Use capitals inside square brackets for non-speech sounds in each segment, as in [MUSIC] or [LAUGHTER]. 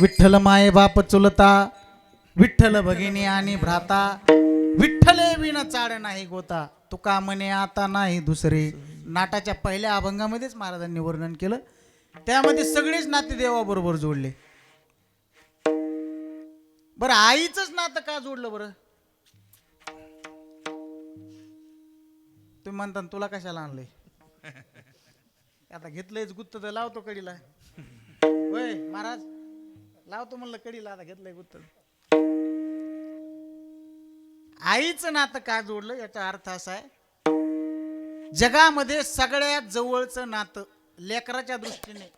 विठ्ठल माये बाप चुलता विठ्ठल भगिनी आणि भ्राता विठ्ठले विण चाड नाही गोता तुका म्हणे आता नाही दुसरे. नाटाच्या पहिल्या अभंगामध्येच महाराजांनी वर्णन केलं. त्यामध्ये सगळेच नाते देवाबरोबर जोडले. बरं आईच नातं का जोडलं बरं? तुम्ही म्हणता तुला कशाला आणलंय? [LAUGHS] आता घेतलंयच गुत्त तर लावतो कडीला होय महाराज? लावतो म्हणलं कडीला आता घेतलंय गुत्त आईचं नातं का जोडलं याचा अर्थ असा आहे जगामध्ये सगळ्यात जवळचं नातं लेकराच्या दृष्टीने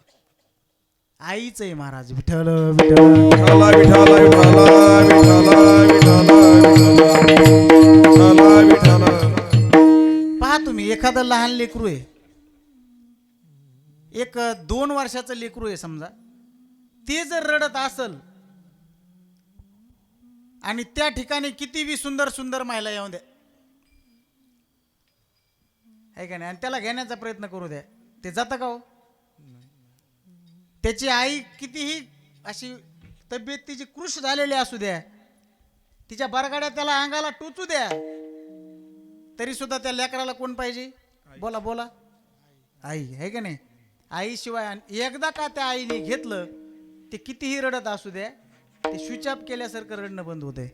आईच आहे महाराज. विठ्ठल. पहा तुम्ही एखादं लहान लेकरू आहे. एक दोन वर्षाचं लेकरू आहे समजा. ते जर रडत असल आणि त्या ठिकाणी किती बी सुंदर सुंदर महिला येऊ द्या. आहे का नाही? आणि त्याला घेण्याचा प्रयत्न करू द्या. ते जातं का हो? त्याची आई कितीही अशी तब्येत तिची कृश झालेली असू द्या. तिच्या बरगाड्या त्याला अंगाला टोचू द्या. तरी सुद्धा त्या लेकराला कोण पाहिजे? बोला बोला. आई. आहे का नाही? आईशिवाय एकदा का त्या आईने घेतलं ते कितीही रडत असू द्या ते स्विच ऑफ केल्यासारखं रडणं बंद होतंय.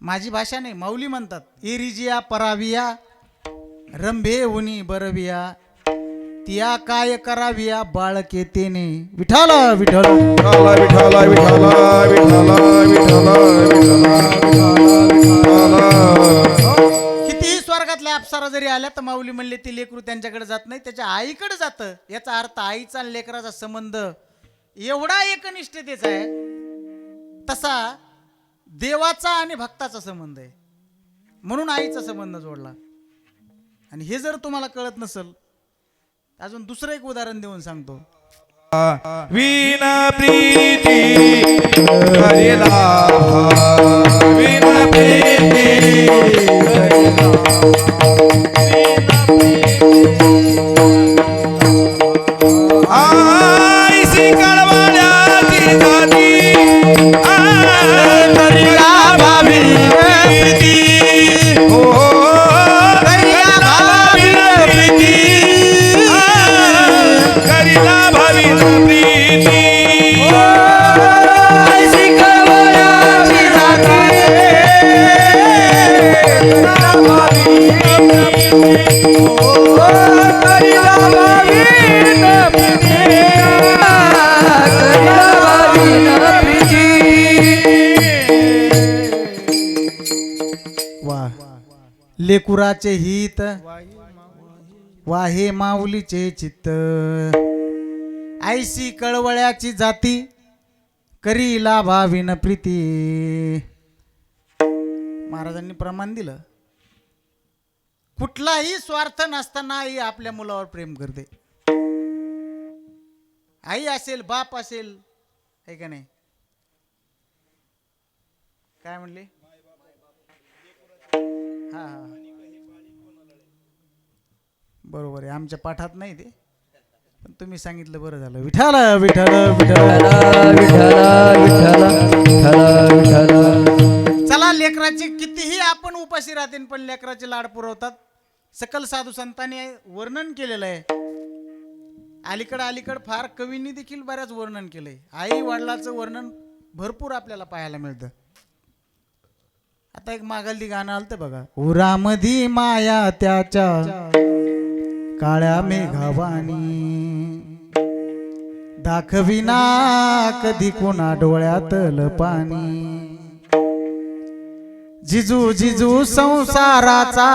माझी भाषा नाही माऊली म्हणतात एरिजिया पराविया रंभे उनी बरविया तिया काय कराविया बाळके तेने. विठाल विठाला विठाला विठाला विठाला विठाला विठाला कितीही स्वर्गातल्या अप्सरा जरी आल्या तर माऊली म्हणले ती लेकरू त्यांच्याकडे जात नाही त्याच्या आईकडे जातं. याचा अर्थ आईचा आणि लेकराचा संबंध एवढा एकनिष्ठतेचा आहे तसा देवाचा आणि भक्ताचा संबंध आहे. म्हणून आईचा संबंध जोडला. आणि हे जर तुम्हाला कळत नसेल अजून दुसरं एक उदाहरण देऊन सांगतो. विना प्रीती लेकुराचे हित वाहे माऊलीचे चित्त. आईसी कळवळ्याची जाती करी लाभाविन प्रीती. महाराजांनी प्रमाण दिलं. कुठलाही स्वार्थ नसताना आई आपल्या मुलावर प्रेम करते. आई असेल बाप असेल आहे का नाही? काय म्हणले? हा हा बरोबर आहे आमच्या पाठात नाही ते. पण तुम्ही सांगितलं बरं झालं. विठाला विठाला जातीन पण लेकराचे लाड पुरवतात. सकल साधू संतांनी वर्णन केलेलं आहे. अलीकडं अलीकड फार कवींनी देखील बऱ्याच वर्णन केलंय. आई वडिलाचं वर्णन भरपूर आपल्याला पाहायला मिळतं. आता एक मागलदी गाणं आलतं बघा. उरामधी माया त्याच्या काळ्या मेघावानी. दाखविना कधी कोणा डोळ्यातल पाणी जिजू जिजू संसाराचा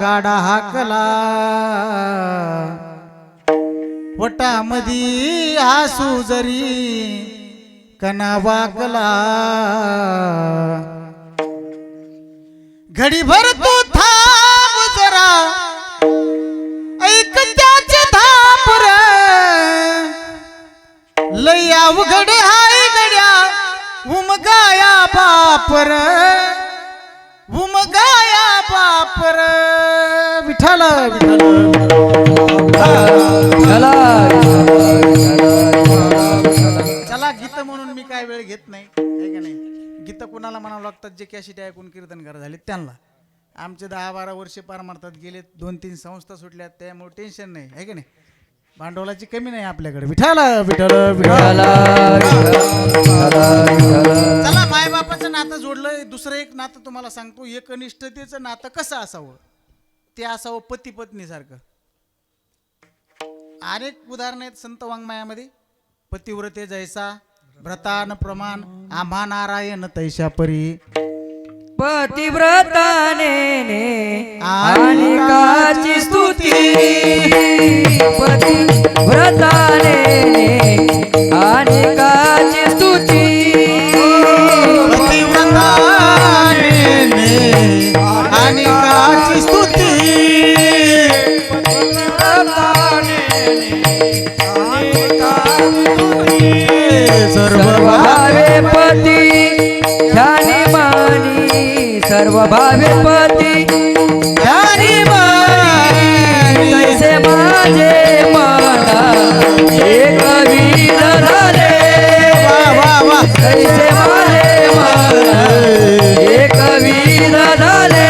गाडा हाकला. वटामधी आसू जरी कना वाकला. घडीभर तू थांब जरा ऐक त्याचे धापर लय अवघड हाय गड्या उमगाया बापर. उमगाया बापर. विठाल विठाल मी काय वेळ घेत नाही का नाही? गीतं कुणाला म्हणावं लागतात? जे कॅशिटी ऐकून कीर्तनकार झाले त्यांना. आमचे दहा बारा वर्षे पार मारतात गेले दोन तीन संस्था सुटल्या त्यामुळे टेन्शन नाही आहे का नाही? भांडवलाची कमी नाही आपल्याकडे. विठाला विठाल विठाला चला मायबापाचं नातं जोडलं दुसरं एक नातं तुम्हाला सांगतो. एकनिष्ठतेचं नातं कसं असावं? ते असावं पती पत्नीसारखं अनेक उदाहरणं आहेत संत वाङ्मयामध्ये. पतिव्रते जैसा व्रतान प्रमाण आम्हा नारायण तैशा परी पतिव्रताने आणि काची स्तुती. पतिव्रताने आणि काची स्तुती. पतिव्रताने आणि काची स्तुती. सर्व भावे पती मानी सर्व भावे पती माझे झाले. वा तैसे माझे झाले.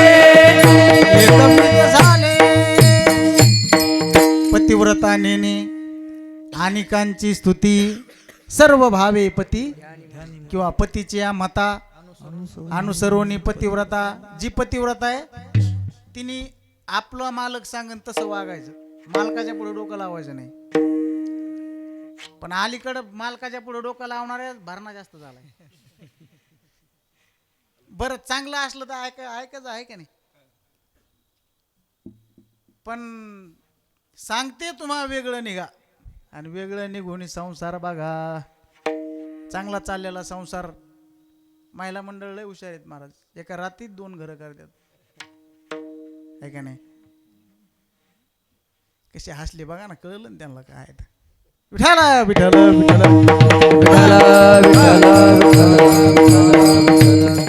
अनिकांची स्तुती सर्व भावे पती किंवा पतीच्या मता अनुसरोनी पतिव्रता जी पतिव्रता आहे तिने आपलं मालक सांगन तसं वागायचं. मालकाच्या पुढे डोकं लावायचं नाही. पण अलीकडं मालकाच्या पुढे डोकं लावणाऱ्या भरणा जास्त झालाय. बरं चांगलं असलं तर ऐक ऐकायचं आहे का नाही? पण सांगते तुम्हा वेगळं निघा. आणि वेगळं निघून संसार बघा. चांगला चाललेला संसार महिला मंडळ लय हुशार आहेत महाराज. एका रात्रीत दोन घरं करतात. आहे का नाही? कसे हसले बघा ना कळलं ना त्यांना काय आहे विठाला विठाला विठाला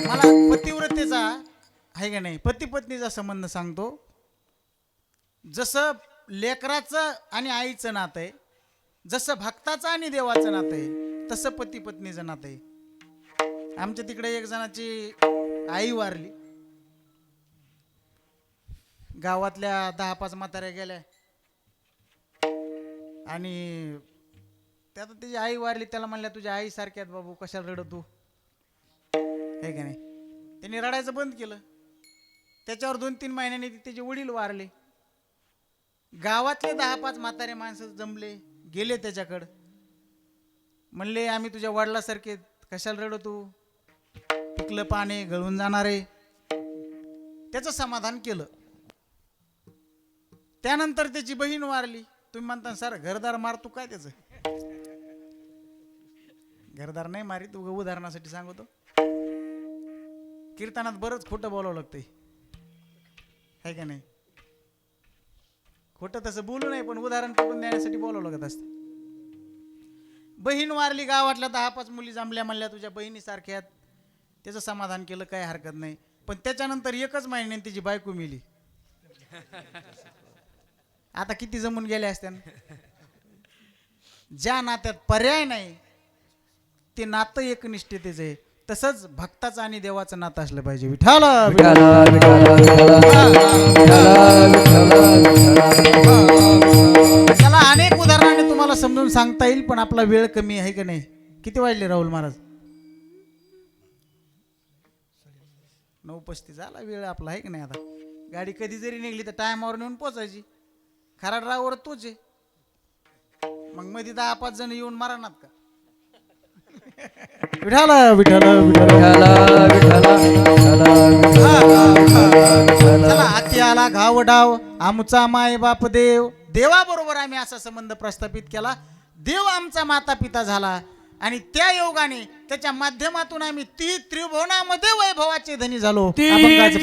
मला पतिव्रतेचा आहे का नाही? पती पत्नीचा संबंध सांगतो. जसं लेकराचं आणि आईचं नातं आहे जसं भक्ताचं आणि देवाचं नातं आहे तसं पती पत्नीचं नातं आहे. आमच्या तिकडे एक जणाची आई वारली. गावातल्या दहा पाच म्हाताऱ्या गेल्या. आणि त्यात त्याची आई वारली त्याला म्हणल्या तुझ्या आई सारख्यात बाबू कशाला रडत तू? आहे का नाही? त्याने रडायचं बंद केलं. त्याच्यावर दोन तीन महिन्यांनी त्याचे वडील वारले. गावातले दहा पाच म्हातारे माणसं जमले गेले त्याच्याकडं. म्हणले आम्ही तुझ्या वडिलासारखे कशाला रडतो पिकलं पाणी गळून जाणारे. त्याचं समाधान केलं. त्यानंतर त्याची बहीण वारली. तुम्ही म्हणता सर घरदार मारतो काय त्याचं? घरदार नाही मारी तू उदाहरणासाठी सांगतो. कीर्तनात बरंच खोटं बोलावं लागतंय. आहे का नाही? खोटं तसं बोलू नाही पण उदाहरण पटून देण्यासाठी बोलावं लागत असतं. बहीण वारली गावातल्या दहा पाच मुली जमल्या म्हणल्या तुझ्या बहिणीसारख्या त्याचं समाधान केलं काही हरकत नाही. पण त्याच्यानंतर एकच महिन्याने तिची बायको मिली. आता किती जमून गेल्या असत्या ज्या नात्यात पर्याय नाही ते नातं एकनिष्ठतेचं आहे. तसंच भक्ताचं आणि देवाचं नातं असलं पाहिजे. विठाल त्याला अनेक उदाहरणाने तुम्हाला समजून सांगता येईल पण आपला वेळ कमी आहे का नाही? किती वाजले राहुल महाराज? पस्तीस झाला वेळ आपला आहे का नाही आता? गाडी कधी जरी निघली तर टायमावर नेऊन पोचायची. खरा ड्रायव्हर तोच आहे. मग मध्ये दहा पाच जण येऊन मारणार का? विठाला विठाला विठाला चला हाती आला घाव डाव आमचा माय बाप देव. देवाबरोबर आम्ही असा संबंध प्रस्थापित केला. देव आमचा माता पिता झाला. आणि त्या योगाने त्याच्या माध्यमातून आम्ही ती त्रिभुवनामध्ये वैभवाचे धनी झालो. अभंगाचं